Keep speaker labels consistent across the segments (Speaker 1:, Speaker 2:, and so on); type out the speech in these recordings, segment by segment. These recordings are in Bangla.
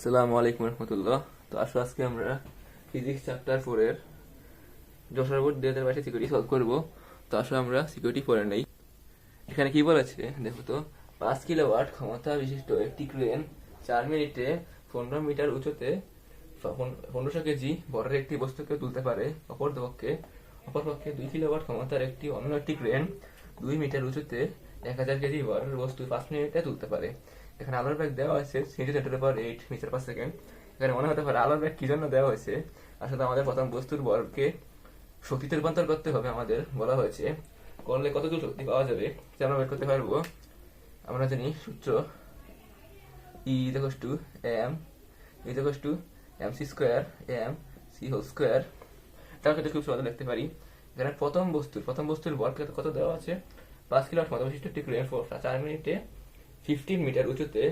Speaker 1: আসসালামু আলাইকুম রহমতুল্লাহ। তো আসো আজকে আমরা ফিজিক্স চ্যাপ্টার ফোরের যশোর বোর্ড দুই হাজার সিকিউরিটি সলভ করব। তো আসো আমরা সিকিউরিটি ফোরে নেই। এখানে কি বলেছে দেখো তো, পাঁচ কিলোওয়াট ক্ষমতা বিশিষ্ট একটি ক্রেন চার মিনিটে পনেরো মিটার উঁচুতে পনেরোশো কেজি বড়ের একটি বস্তুকে তুলতে পারে। অপরপক্ষে অপরপক্ষে দুই কিলোওয়াট ক্ষমতার একটি অন্য একটি ক্রেন দুই মিটার উঁচুতে এক হাজার কেজি বড়ের বস্তু পাঁচ মিনিটে তুলতে পারে। এখানে আলোর ব্যাগ দেওয়া হয়েছে সিটি সেন্টারের পর এইট মিটার পার সেকেন্ড এখানে মনে হতে পারে আলোর ব্যাগ কি জন্য দেওয়া হয়েছে? আসলে আমাদের প্রথম বস্তুর বরকে শক্তিতে রূপান্তর করতে হবে আমাদের, বলা হয়েছে। করলে কতদূর শক্তি পাওয়া যাবে, সেটা আমরা বের করতে পারব। আমরা জানি সূত্র E equals to M equals to M C square M C whole square তার ক্ষেত্রে খুব সহজে লিখতে পারি। এখানে প্রথম বস্তুর প্রথম বস্তুর বর কত দেওয়া আছে? পাঁচ কিলো মতো বিশিষ্ট একটি ক্রেন ফোর্স চার মিনিটে ফিফটিন মিটার উঁচুতে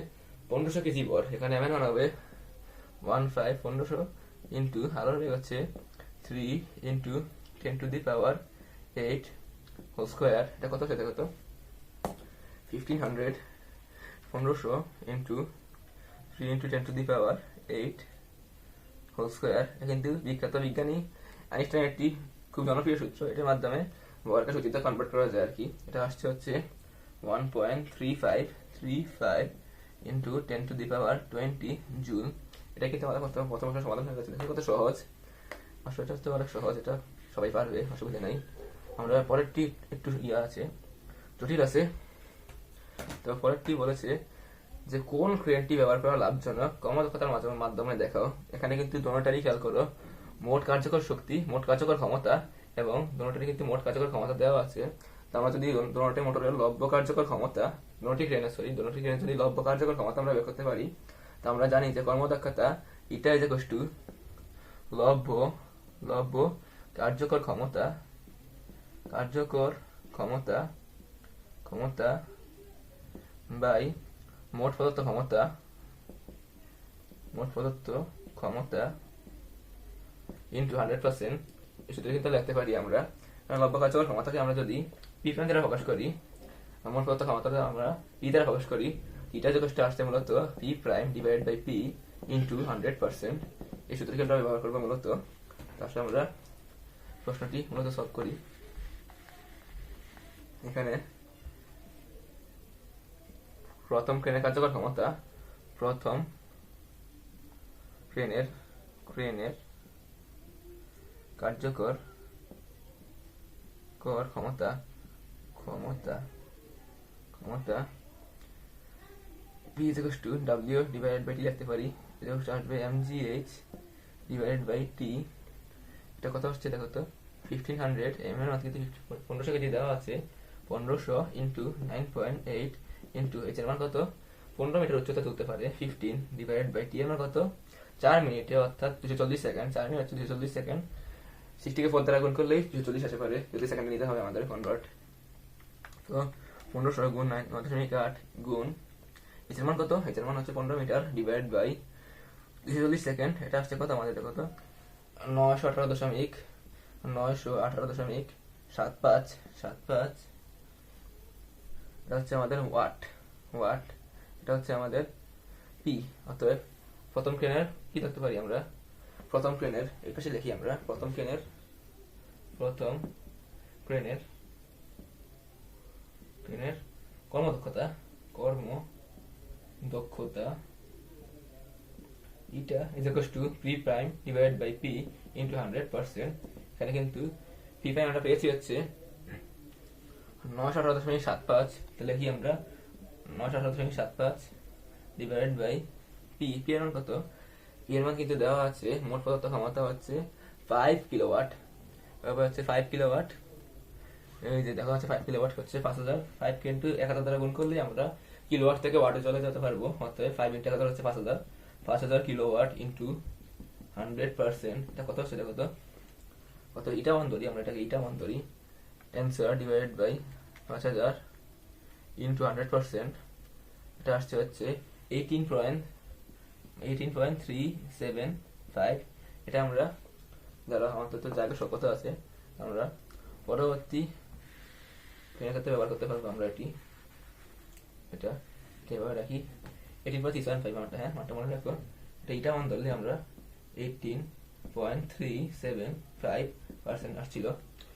Speaker 1: পনেরোশো কেজি বর এখানে এমন হবে ওয়ান ফাইভ পনেরোশো ইন্টু আলোর বেগ হচ্ছে three into ten to the power eight whole square এটা কত সেটা কত? ফিফটিন হান্ড্রেড পনেরোশো into three into ten to the power eight whole square কিন্তু বিখ্যাত বিজ্ঞানী আইনস্টাইন একটি খুব জনপ্রিয় সূত্র। এটার মাধ্যমে বরকে সূচিতে কনভার্ট করা যায় আর কি। এটা আসছে হচ্ছে one point three five three five into ten to the power twenty joule এটা কিন্তু আমাদের প্রথম প্রথম সমাধান হয়ে গেছে? কত সহজ। আসলে এটা হচ্ছে অনেক সহজ, এটা সবাই পারবে, অসুবিধা নাই। আমরা পরেরটি একটু ইয়া আছে, জটিল আছে। তো পরেরটি বলেছে যে, কোন ক্রেনটি ব্যবহার করা লাভজনক? কর্মদক্ষতার মাধ্যমে মাধ্যমে দেখাও। এখানে কিন্তু দোনোটারই খেয়াল করো। মোট কার্যকর শক্তি, মোট কার্যকর ক্ষমতা এবং দোনোটারই কিন্তু মোট কার্যকর ক্ষমতা দেওয়া আছে। তো আমরা যদি দোনোটি মোটরের লভ্য কার্যকর ক্ষমতা দোনোটি ক্রেনের সরি দোনোটি ক্রেনের যদি লব্য কার্যকর ক্ষমতা আমরা বের করতে পারি, তো আমরা জানি যে কর্মদক্ষতা, ইটা ইজ টু লভ্য লব্য কার্যকর ক্ষমতা কার্যকর ক্ষমতা ক্ষমতা বাই মোট প্রদত্ত ক্ষমতা, মোট প্রদত্ত ক্ষমতা ইন্টু হান্ড্রেড পার্সেন্ট সূত্রে কিন্তু লিখতে পারি আমরা। লব্য কার্যকর ক্ষমতাকে আমরা যদি পি প্রাইম দ্বারা প্রকাশ করি মোট প্রদত্ত ক্ষমতাকে আমরা পি দ্বারা প্রকাশ করি ইটা যথেষ্ট আসছে মূলত P prime divide by P into hundred percent এই সূত্রকে আমরা ব্যবহার করব মূলত। তারপরে আমরা প্রশ্নটি মূলত সলভ করি। এখানে প্রথম ক্রেনের কার্যকর ক্ষমতা প্রথম ক্রেনের ক্রেনের কার্যকর কর ক্ষমতা ক্ষমতা ক্ষমতা। Is equals to w divided by t লিখতে পারি। এটা হচ্ছে আসবে mgh divided by t এটা কত হচ্ছে দেখো তো? ফিফটিন হান্ড্রেড এম এর মাত্র পনেরোশো কেজি দেওয়া আছে। পনেরোশো into nine point eight into H এর মান কত? পনেরো মিটার উচ্চতা তুলতে পারে। ফিফটিন ডিভাইডেড বাই টি এর মান কত? চার মিনিটে, অর্থাৎ দুশো চল্লিশ সেকেন্ড চার মিনিট হচ্ছে দুশো চল্লিশ সেকেন্ড সিক্সটিকে ফোর দ্বারা গুণ করলেই চল্লিশ আসতে পারে। চল্লিশ সেকেন্ড নিতে হবে আমাদের কনভার্ট তো পনেরোশো গুণ নাইন দশমিক আট গুণ। এইচের মান কত? এইচের মান হচ্ছে পনেরো মিটার ডিভাইড বাই দুশো চল্লিশ সেকেন্ড এটা আসছে কত? আমাদের কত? নয়শো আঠারো দশমিক, নয়শো আঠারো দশমিক সাত পাঁচ সাত পাঁচ। এটা হচ্ছে আমাদের ওয়াট ওয়াট এটা হচ্ছে আমাদের পি অতএব প্রথম ক্রেনের কি ধরতে পারি আমরা? প্রথম ক্রেনের, এই পাশে লিখি আমরা, প্রথম ক্রেনের প্রথম ক্রেনের ক্রেনের কর্মদক্ষতা কর্ম দক্ষতা eta is equals to P prime divide by P into hundred percent এখানে কিন্তু পি প্রাইম আমরা পেয়েছি হচ্ছে নশো আঠারো দশমিক সাত পাঁচ তাহলে কি আমরা নশো আঠারো দশমিক সাত পাঁচ ডিভাইড বাই পি পি এর কত? এর মান কিন্তু দেওয়া আছে, মোট প্রদত্ত ক্ষমতা হচ্ছে ফাইভ কিলোওয়াট এবার হচ্ছে ফাইভ কিলোওয়াট এই যে দেখা যাচ্ছে ফাইভ কিলোওয়াট হচ্ছে পাঁচ হাজার। ফাইভ কিন্তু এক হাজার দ্বারা গুণ করলে আমরা কিলোওয়াট থেকে ওয়াটে চলে যেতে পারব। অর্থাৎ ফাইভ ইন্টু এক হাজার হচ্ছে পাঁচ হাজার। পাঁচ হাজার কিলোওয়াট ইন্টু হান্ড্রেড পার্সেন্ট এটা কত হচ্ছে দেখো তো? কত? ইটা মান ধরি আমরা এটাকে ইটা মান ধরি অ্যান্সার ডিভাইডেড বাই পাঁচ হাজার ইন্টু হান্ড্রেড পার্সেন্ট এটা আসছে হচ্ছে eighteen point eighteen point three seven five এটা আমরা যারা অন্তত জায়গা সকত আছে, আমরা পরবর্তী ট্রেনের ক্ষেত্রে ব্যবহার করতে পারব আমরা এটি। এটা এভাবে রাখি। Eighteen point three seven five আমারটা হ্যাঁ মানটা মনে রাখো। তো এইটা মান ধরলে আমরা eighteen point three seven five percent আসছিল।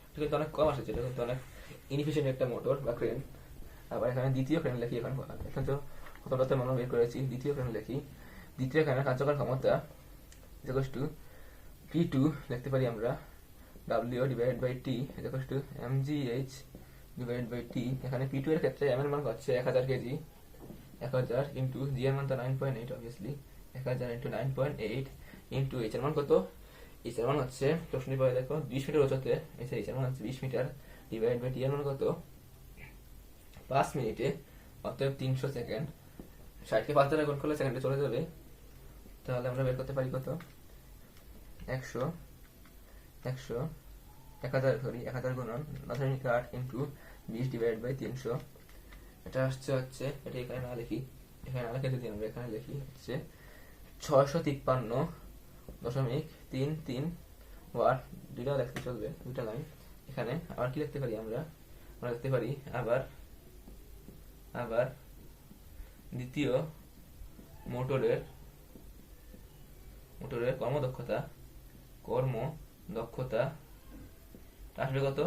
Speaker 1: এটা কিন্তু অনেক কম আসছে, এটা কিন্তু অনেক ইনএফিসিয়েন্ট একটা মোটর বা ক্রেন আবার এখানে দ্বিতীয় ক্রেন লিখি, এখন এখন তো প্রথমটাতে মনে বের করেছি, দ্বিতীয় ক্রেন লিখি। দ্বিতীয় ক্রেনের কার্যকর ক্ষমতা ইকুয়ালস টু পি টু লিখতে পারি আমরা W divide by T equals to M G H divide by T এখানে পি টু এর ক্ষেত্রে এম এর মান হচ্ছে এক হাজার কেজি, এক হাজার ইন্টু জি এর মান তো নাইন পয়েন্ট এইট অবভিয়াসলি এক হাজার into nine point eight into H এর মান কত? এইচ এর মান হচ্ছে, প্রশ্ন পরে দেখো, বিশ মিটার উচ্চতে এইচ এর মান হচ্ছে বিশ মিটার ডিভাইড বাই টি এর মান কত? পাঁচ মিনিটে, অতএব তিনশো সেকেন্ড ষাটকে পাঁচ দ্বারা গুণ করলে সেকেন্ডে চলে যাবে তাহলে আমরা বের করতে পারি কত? একশো একশো, এক হাজার ধরি এক হাজার গুণন দশমিক আট ইন্টু বিশ ডিভাইড বাই তিনশো। এটা আসছে হচ্ছে, এটা এখানে না লিখি, এখানে না লিখে যদি আমরা এখানে লিখি, হচ্ছে ছয়শো তিপ্পান্ন দশমিক তিন তিন ওয়াট দুইটা লিখতে চলবে, দুইটা লাইন এখানে আবার কি লিখতে পারি আমরা? আমরা লিখতে পারি আবার আবার দ্বিতীয় মোটরের মোটরের কর্মদক্ষতা কর্ম দক্ষতা আসবে কত?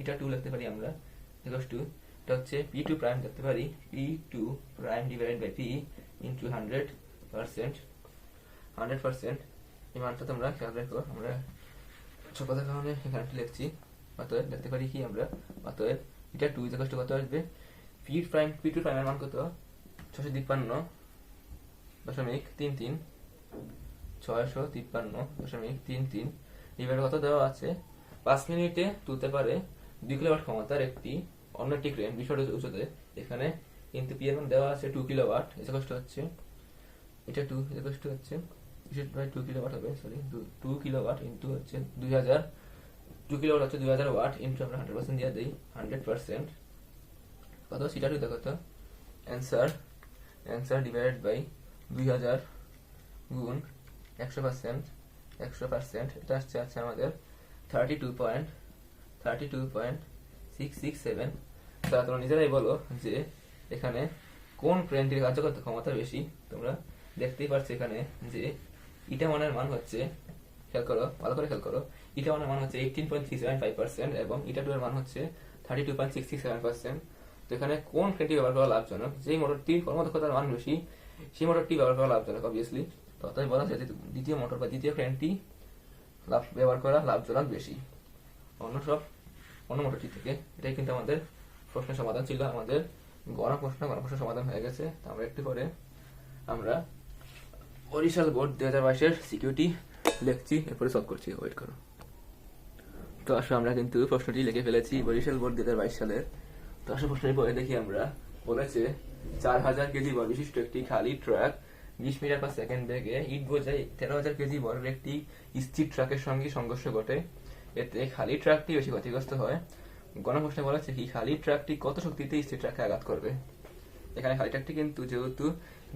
Speaker 1: এটা টু লিখতে পারি আমরা। ইকুয়ালস টু এটা হচ্ছে পি টু প্রাইম লিখতে পারি। P two prime divide by P into hundred percent hundred percent এই মানটা তোমরা খেয়াল রেখো। আমরা ছোটদের কারণে এখানে লিখছি। অতএব লিখতে পারি কি আমরা? অতএব এটা টু টু কত আসবে? পি প্রাইম পি টু প্রাইমের মান কত? ছশো তিপ্পান্ন দশমিক তিন তিন ছয়শো তিপ্পান্ন দশমিক তিন তিন। ডিভাইড কত দেওয়া আছে? পাঁচ মিনিটে তুলতে পারে দুই কিলোওয়াট ক্ষমতার একটি, অন্য একটি ক্রেন বিশ উঁচুতে এখানে কিন্তু পি এর মান দেওয়া আছে টু কিলোওয়াট এটা কষ্ট হচ্ছে। এটা টু এটা কষ্ট হচ্ছে। টু কিলোওয়াট হবে সরি টু কিলোওয়াট ইন্টু হচ্ছে দুই হাজার টু কিলোওয়াট হচ্ছে দুই হাজার ওয়াট ইন্টু আমরা হান্ড্রেড পার্সেন্ট দিয়ে দিই হান্ড্রেড পার্সেন্ট কত? সেটা টু কত অ্যান্সার অ্যান্সার ডিভাইডেড বাই দুই হাজার গুণ একশো পার্সেন্ট একশো পার্সেন্ট এটা আমাদের thirty two point thirty two point six six seven তা তোমরা নিজেরাই যে এখানে কোন কার্যকর ক্ষমতা বেশি? তোমরা দেখতেই পারছ এখানে যে ইটা মান হচ্ছে, খেয়াল করো, ভালো করে খেয়াল করো, ইটা মান হচ্ছে পয়েন্ট থ্রি ফাইভ পার্সেন্ট এবং ইটা টু এর মান হচ্ছে thirty two point six six seven percent তো এখানে কোন ক্রেনটি ব্যবহার করা লাভজনক? যেই মোটরটির কর্মদক্ষতার মান বেশি, সেই মোটরটি ব্যবহার করা লাভজনক অবভিয়াসলি তো তাই বলা যায় দ্বিতীয় মোটর বা দ্বিতীয় ক্রেনটি লাভ ব্যবহার করা লাভজনক বেশি। অন্য সব, অন্য মোটরটি থেকে। এটাই কিন্তু আমাদের প্রশ্নের সমাধান ছিল। আমাদের গণ প্রশ্ন গণ প্রশ্ন সমাধান হয়ে গেছে। আমরা একটু পরে আমরা বরিশাল বোর্ড দুই হাজার বাইশের সিকিউরিটি লিখছি এরপরে সলভ করছি। ওয়েট করো। তো আসলে আমরা কিন্তু প্রশ্নটি লিখে ফেলেছি। বরিশাল বোর্ড দুই হাজার বাইশ সালের। তো আসলে প্রশ্নটি পরে দেখি আমরা বলেছে, চার হাজার কেজি বল বিশিষ্ট একটি খালি ট্রাক বিশ মিটার পার সেকেন্ড বেগে ইট বোঝাই তেরো হাজার কেজি বরের একটি স্থির ট্রাকের সঙ্গে সংঘর্ষ ঘটে। এতে খালি ট্রাকটি বেশি ক্ষতিগ্রস্ত হয়। গণপ্রশ্নে বলেছে কি, খালি ট্রাকটি কত শক্তিতে স্থির ট্রাকে আঘাত করবে? এখানে খালি ট্রাকটি কিন্তু যেহেতু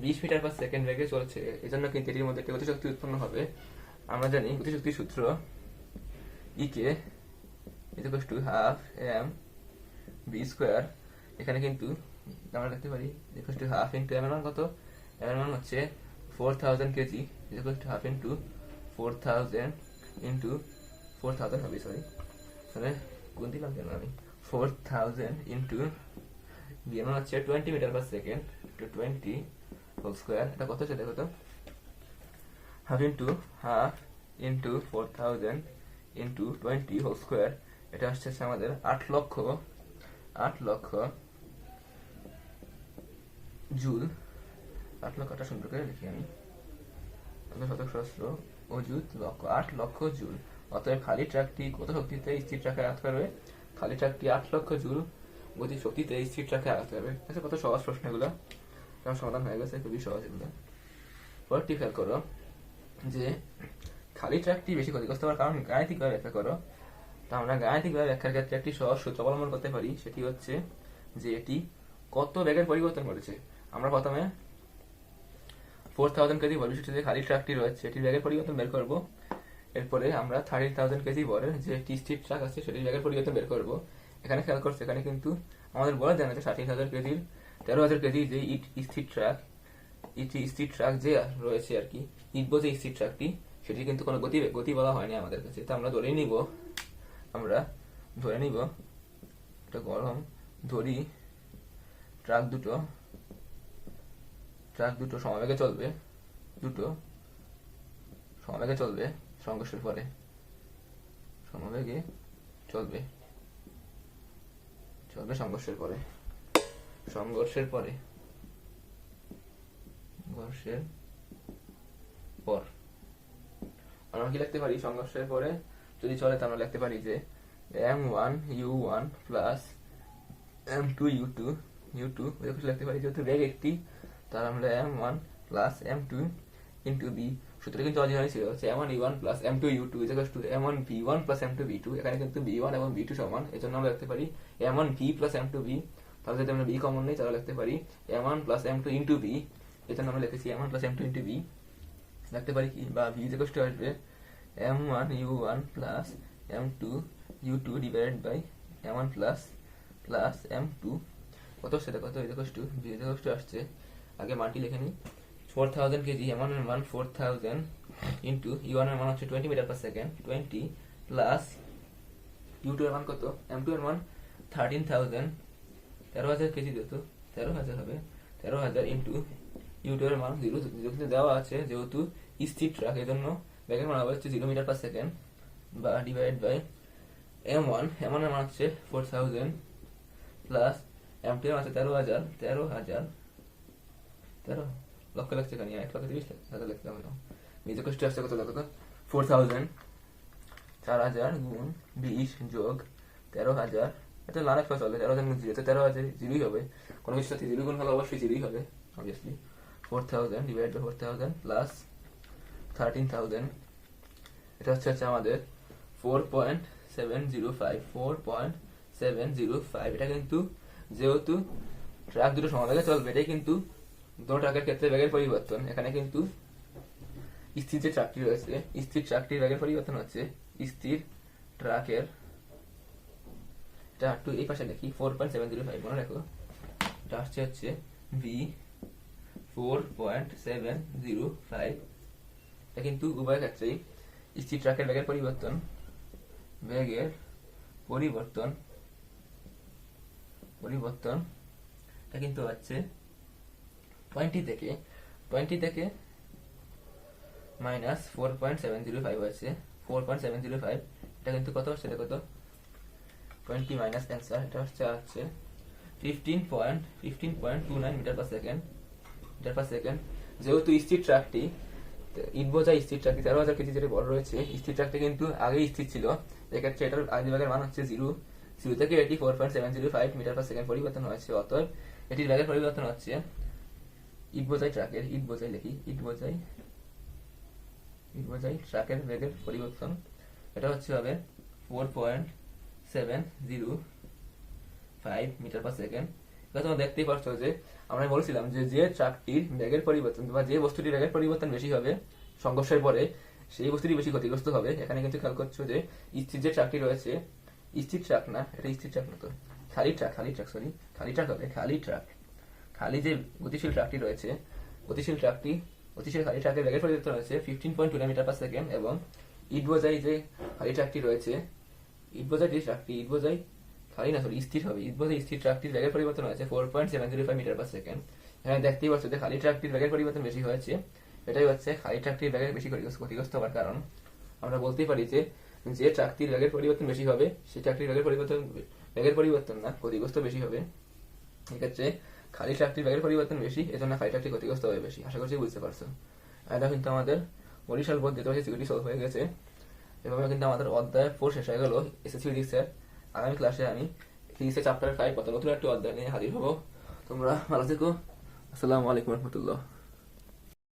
Speaker 1: বিশ মিটার পার সেকেন্ড বেগে চলছে, এজন্য কিন্তু এটির মধ্যে একটি গতিশক্তি উৎপন্ন হবে। আমরা জানি গতিশক্তির সূত্র E K equal to half M B square এখানে কিন্তু আমরা দেখতে পারি equal to half into M কত? এর মান হচ্ছে four thousand KG equal to half into four thousand into four thousand হবে সরি তাহলে কোন দিলাম কেন আমি? ফোর থাউজেন্ড ইন্টু বি এর মান হচ্ছে twenty meter per second to twenty whole square এটা কত হচ্ছে দেখো তো? Half into half into four thousand into twenty whole square এটা হচ্ছে আমাদের আট লক্ষ আট লক্ষ জুল আট লক্ষটা সুন্দর করে লিখি আমি। শতক সহস্র, অযুত লক্ষ, আট লক্ষ জুল। অতএব খালি ট্রাকটি কত শক্তিতে স্থির ট্রাকে আঘাত করবে? খালি ট্রাকটি আট লক্ষ জুল, গতি শক্তিতে স্থির ট্রাকে আঘাত করবে। আচ্ছা কত সহজ প্রশ্ন এগুলো। কেমন সমাধান হয়ে গেছে, খুবই সহজ এগুলো। পরটি খেয়াল করো, যে খালি ট্রাকটি বেশি ক্ষতিগ্রস্ত হওয়ার কারণ গাণিতিকভাবে ব্যাখ্যা করো। তা আমরা গাণিতিকভাবে ব্যাখ্যার ক্ষেত্রে একটি সহজ সূত্র অবলম্বন করতে পারি। সেটি হচ্ছে যে এটি কত বেগের পরিবর্তন করেছে? আমরা প্রথমে ফোর থাউজেন্ড কেজি বল বিশিষ্ট যে খালি ট্রাকটি রয়েছে, সেটির ব্যাগের পরিবর্তন বের করব। এরপরে আমরা থার্টি থাউজেন্ড কেজি বরের যে একটি স্ট্রিট ট্রাক আছে, সেটির ব্যাগের পরিবর্তন বের করব। এখানে খেয়াল করছে, এখানে কিন্তু আমাদের বলা জানা যে ষাট হাজার কেজির, তেরো হাজার কেজি যে ইট স্থির ট্রাক এটি স্থির ট্রাক যে রয়েছে আর কি ইটবো যে স্থির ট্রাকটি সেটি কিন্তু কোনো গতি গতি বলা হয়নি আমাদের কাছে। তো আমরা ধরে নিব, আমরা ধরে নিব, একটা গরম, ধরি ট্রাক দুটো। ট্রাক দুটো সমবেগে চলবে। দুটো। সমবেগে চলবে, সংঘর্ষের পরে। সমবেগে চলবে। চলবে সংঘর্ষের পরে। সংঘর্ষের পরে। সংঘর্ষের পর। আমরা কি লিখতে পারি? সংঘর্ষের পরে যদি চলে আমরা লিখতে পারি যে M one U one plus M two U two U two লিখতে পারি। যেহেতু বেগ একটি তার আমরা M one plus M two into B সূত্রটা কিন্তু অরিজিনালি ছিল হচ্ছে M one E one plus M two U two is to M one V one plus M two V two এখানে কিন্তু বি ওয়ান এবং বি টু সমান এই জন্য আমরা লিখতে পারি M one V plus M two B তাহলে যদি আমরা বি কমন নেই, তাহলে লিখতে পারি M one plus M two into B এই জন্য আমরা লিখেছি M one plus M two into B লিখতে পারি কি? বা ভি ইজ টু আসবে M one U one plus M two U two divided by M one plus plus M two কত? সেটা কত? Is to V is to আসছে আগে মানটি লিখে নিই। ফোর থাউজেন্ড কেজি এম ওয়ানের মান ফোর থাউজেন্ড ইন্টু ইউ ওয়ানের মান হচ্ছে twenty meter per second twenty plus U two এর মান কত? এম টু এর মান থার্টিন থাউজেন্ড তেরো হাজার কেজি দিত তেরো হাজার হবে। তেরো হাজার ইন্টু ইউ টু এর মান জিরো যেহেতু দেওয়া আছে যেহেতু স্থির ট্রাক এই জন্য ব্যাগের মান হচ্ছে জিরো মিটার পার সেকেন্ড বা divide by M one M ওয়ানের মান হচ্ছে four thousand plus M two এর মান হচ্ছে তেরো হাজার তেরো হাজার তেরো লক্ষ লাগছে এখানে এক লক্ষ তিরিশ হাজার লিখতে হবে নিজে কষ্ট আসছে কত কত ফোর থাউজেন্ড চার হাজার গুণ বিশ যোগ তেরো হাজার এটা লাল একটা চলে তেরো হাজার জিরো তো তেরো হাজার জিরোই হবে কোনো কিছু সাথে জিরো গুণ হলে অবশ্যই জিরোই হবে obviously four thousand divide by four thousand plus thirteen thousand এটা হচ্ছে হচ্ছে আমাদের four point seven zero five four point seven zero five এটা কিন্তু যেহেতু ট্রাক দুটো সমাবেগে চলবে এটাই কিন্তু দুটো ট্রাকের ক্ষেত্রে ব্যাগের পরিবর্তন, এখানে কিন্তু স্থির যে ট্রাকটি রয়েছে, স্থির ট্রাকটির ব্যাগের পরিবর্তন হচ্ছে স্থির ট্রাকের, এটা একটু এই পাশে দেখি four point seven zero five মনে রাখো। এটা আসছে হচ্ছে V four point seven zero five এটা কিন্তু উভয় ক্ষেত্রেই স্থির ট্রাকের ব্যাগের পরিবর্তন ব্যাগের পরিবর্তন পরিবর্তন, এটা কিন্তু হচ্ছে টোয়েন্টি থেকে টোয়েন্টি থেকে minus four point seven zero five আছে four point seven zero five এটা কিন্তু কত হচ্ছে এটা কত টোয়েন্টি মাইনাস অ্যান্সার এটা হচ্ছে হচ্ছে fifteen point fifteen point two nine meter per second meter per second যেহেতু স্থির ট্রাকটি ইট বোঝা স্থির ট্রাকটি তেরো হাজার কেজি যেটা বড় রয়েছে, স্থির ট্রাকটি কিন্তু আগেই স্থির ছিল। এক্ষেত্রে এটার আগের মান হচ্ছে জিরো জিরো থেকে এটি four point seven zero five meter per second পরিবর্তন হয়েছে, অতএব এটির ব্যাগের পরিবর্তন হচ্ছে ইট বোঝাই ট্রাকের, ইট বোঝাই লিখি ইট বোঝাই ইট বোঝাই ট্রাকের ব্যাগের পরিবর্তন। এটা হচ্ছে হবে four point seven zero five meter per second এবার তোমরা দেখতেই পাচ্ছ যে আমরা বলেছিলাম যে যে ট্রাকটির ব্যাগের পরিবর্তন বা যে বস্তুটির ব্যাগের পরিবর্তন বেশি হবে সংঘর্ষের পরে, সেই বস্তুটি বেশি ক্ষতিগ্রস্ত হবে। এখানে কিন্তু খেয়াল করছ যে স্থির যে ট্রাকটি রয়েছে, স্থির ট্রাক না, এটা স্থির ট্রাক না তো। খালি ট্রাক খালি ট্রাক সরি খালি ট্রাক হবে, খালি ট্রাক। খালি যে গতিশীল ট্রাকটি রয়েছে, গতিশীল ট্রাকটি, গতিশীল খালি ট্রাকের ব্যাগের পরিবর্তন রয়েছে fifteen point two meter per second এবং ইট বোঝাই যে খালি ট্রাকটি রয়েছে ইট বোঝাই যে ট্রাকটি ইট বোঝাই খালি না সরি স্থির হবে ইট বোঝাই স্থির ট্রাকটির ব্যাগের পরিবর্তন হয়েছে four point seven zero five meter per second এখানে দেখতেই পাচ্ছ যে খালি ট্রাকটির ব্যাগের পরিবর্তন বেশি হয়েছে, এটাই হচ্ছে খালি ট্রাকটির ব্যাগের বেশি ক্ষতিগ্রস্ত হওয়ার কারণ। আমরা বলতেই পারি যে যে ট্রাকটির ব্যাগের পরিবর্তন বেশি হবে সেই ট্রাকটির ব্যাগের পরিবর্তন ব্যাগের পরিবর্তন না, ক্ষতিগ্রস্ত বেশি হবে। এক্ষেত্রে খালি ট্রাকটির ব্যাগের পরিবর্তন বেশি, এজন্য খালি ট্রাকটি ক্ষতিগ্রস্ত হবে বেশি। আশা করছি বুঝতে পারছ। এটা কিন্তু আমাদের বরিশাল বোধ যেতে সিকিউরিটি সলভ হয়ে গেছে। এভাবে কিন্তু আমাদের অধ্যায় ফোর শেষ হয়ে গেল এসএসসি ফিজিক্সের আগামী ক্লাসে আমি ফিজিক্সের চ্যাপ্টার ফাইভ কত নতুন একটি অধ্যায় নিয়ে হাজির হব। তোমরা ভালো থেকো। আসসালামু আলাইকুম রহমতুল্লাহ।